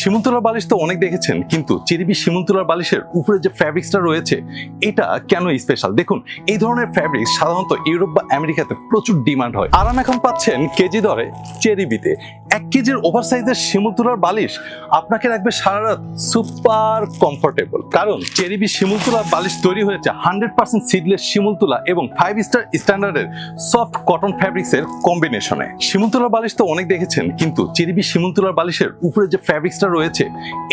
শিমুলতলার বালিশ তো অনেক দেখেছেন, কিন্তু চেরিবি শিমুলতলার বালিশের উপরে যে ফ্যাব্রিক্সটা রয়েছে, এটা কেন স্পেশাল দেখুন, এই ধরনের ফ্যাব্রিক্স সাধারণত ইউরোপ বা আমেরিকাতে প্রচুর ডিমান্ড হয়। আরাম এখন পাচ্ছেন কেজি দরে চেরিবিতে। এক কেজির ওভার সাইজের শিমুলতলার বালিশ আপনাকে রাখবে সারা রাত সুপার কমফোর্টেবল কারণ চেরিবি শিমুলতলার বালিশ তৈরি হয়েছে হান্ড্রেড পার্সেন্ট সিডলেস শিমুলতলা এবং ফাইভ স্টার স্ট্যান্ডার্ডের সফট কটন ফ্যাব্রিক্সের কম্বিনেশনে শিমুলতলার বালিশ তো অনেক দেখেছেন, কিন্তু চেরিবি শিমুলতলার বালিশের উপরে যে ফ্যাব্রিক্সটা রয়েছে,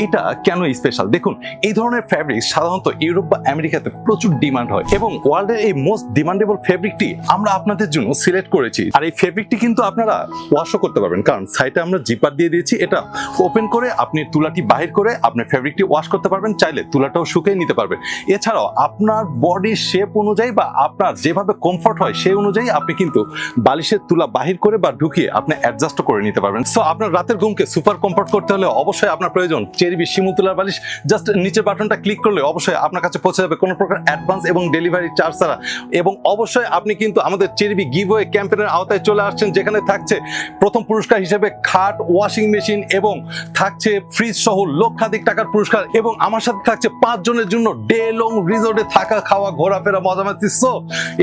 এটা কেন স্পেশাল দেখুন, এই ধরনের ফ্যাব্রিক্স সাধারণত ইউরোপ বা আমেরিকাতে প্রচুর ডিমান্ড হয় এবং ওয়ার্ল্ডের এই মোস্ট ডিমান্ডেবল ফেব্রিকটি আমরা আপনাদের জন্য সিলেক্ট করেছি। আর এই ফেব্রিকটি কিন্তু আপনারা ওয়াশও করতে পারবেন। কারণ সাইডে আমরা জিপার দিয়ে দিয়েছি, এটা ওপেন করে আপনি তুলাটি বাহির করে আপনি ফেব্রিকটি ওয়াশ করতে পারবেন, চাইলে তুলাটাও শুকিয়ে নিতে পারবেন। এছাড়াও আপনার বডির শেপ অনুযায়ী বা আপনার যেভাবে কমফর্ট হয় সেই অনুযায়ী আপনি কিন্তু বালিশের তুলা বাহির করে বা ঢুকিয়ে আপনি অ্যাডজাস্ট করে নিতে পারবেন। সো আপনার রাতের ঘুমকে সুপার কমফর্ট করতে হলে অবশ্যই আপনার প্রয়োজন। চেরিবি শিমু তুলার বালিশ জাস্ট নিচের বাটনটা ক্লিক করলে অবশ্যই আপনার কাছে পৌঁছে যাবে কোনো প্রকার অ্যাডভান্স এবং ডেলিভারি চার্জ ছাড়া। এবং অবশ্যই আপনি কিন্তু আমাদের চেরিবি গিভওয়ে ক্যাম্পেনের আওতায় চলে আসছেন, যেখানে থাকছে প্রথম পুরস্কার হিসেবে খাট ওয়াশিং মেশিন এবং থাকছে ফ্রিজ সহ লক্ষাধিক টাকার পুরস্কার এবং আমার সাথে থাকছে পাঁচ জনের জন্য ডে লং রিসোর্টে থাকা, খাওয়া, ঘোরাফেরা মজামাতি সো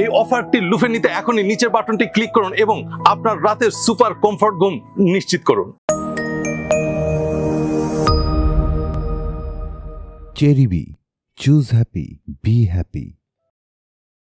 এই অফারটি লুফে নিতে এখনই নিচের বাটনটি ক্লিক করুন এবং আপনার রাতের সুপার কমফর্ট ঘুম নিশ্চিত করুন। Cherry B. Choose happy. Be happy.